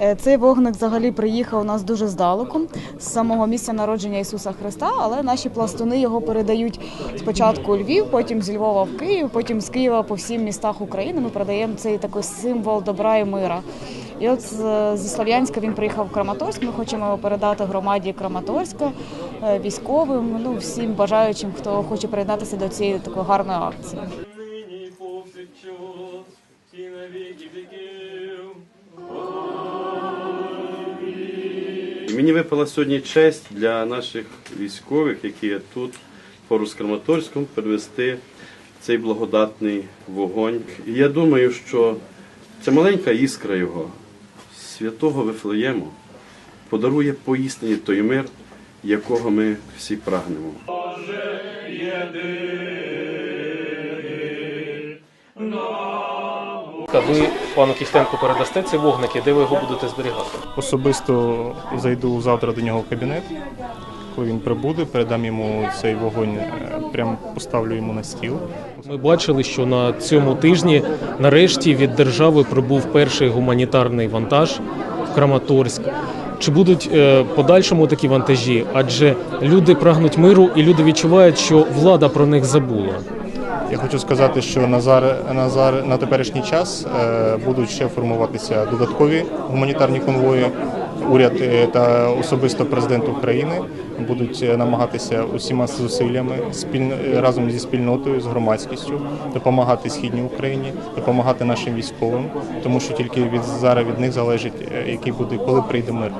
Е, цей вогник взагалі приїхав у нас дуже здалеку, з самого місця народження Ісуса Христа, але наші пластуни його передають спочатку у Львів, потім з Львова в Київ, потім з Києва по всім містах України. Ми передаємо цей такий символ добра і мира. І от е, зі Слов'янська він приїхав в Краматорськ. Ми хочемо його передати громаді Краматорська військовим, ну всім бажаючим, хто хоче приєднатися до цієї такої гарної акції. Мені випала сьогодні честь для наших військових, які є тут, поруч з Краматорськом, перевести цей благодатний вогонь. І я думаю, що ця маленька іскра його, святого Вифлеєму, подарує поістині той мир, якого ми всі прагнемо. Ви пану Кістенку передасте ці вогники, де ви його будете зберігати? Особисто зайду завтра до нього в кабінет. Коли він прибуде, передам йому цей вогонь, е, прямо поставлю йому на стіл. Ми бачили, що на цьому тижні нарешті від держави прибув перший гуманітарний вантаж в Краматорськ. Чи будуть е, подальшому такі вантажі? Адже люди прагнуть миру і люди відчувають, що влада про них забула. Я хочу сказати, що на зар, на, зар, на теперішній час е, будуть ще формуватися додаткові гуманітарні конвої. Уряд е, та особисто президент України будуть е, намагатися усіма зусиллями спільно разом зі спільнотою, з громадськістю допомагати східній Україні, допомагати нашим військовим, тому що тільки від зараз від них залежить, е, який буде, коли прийде мир.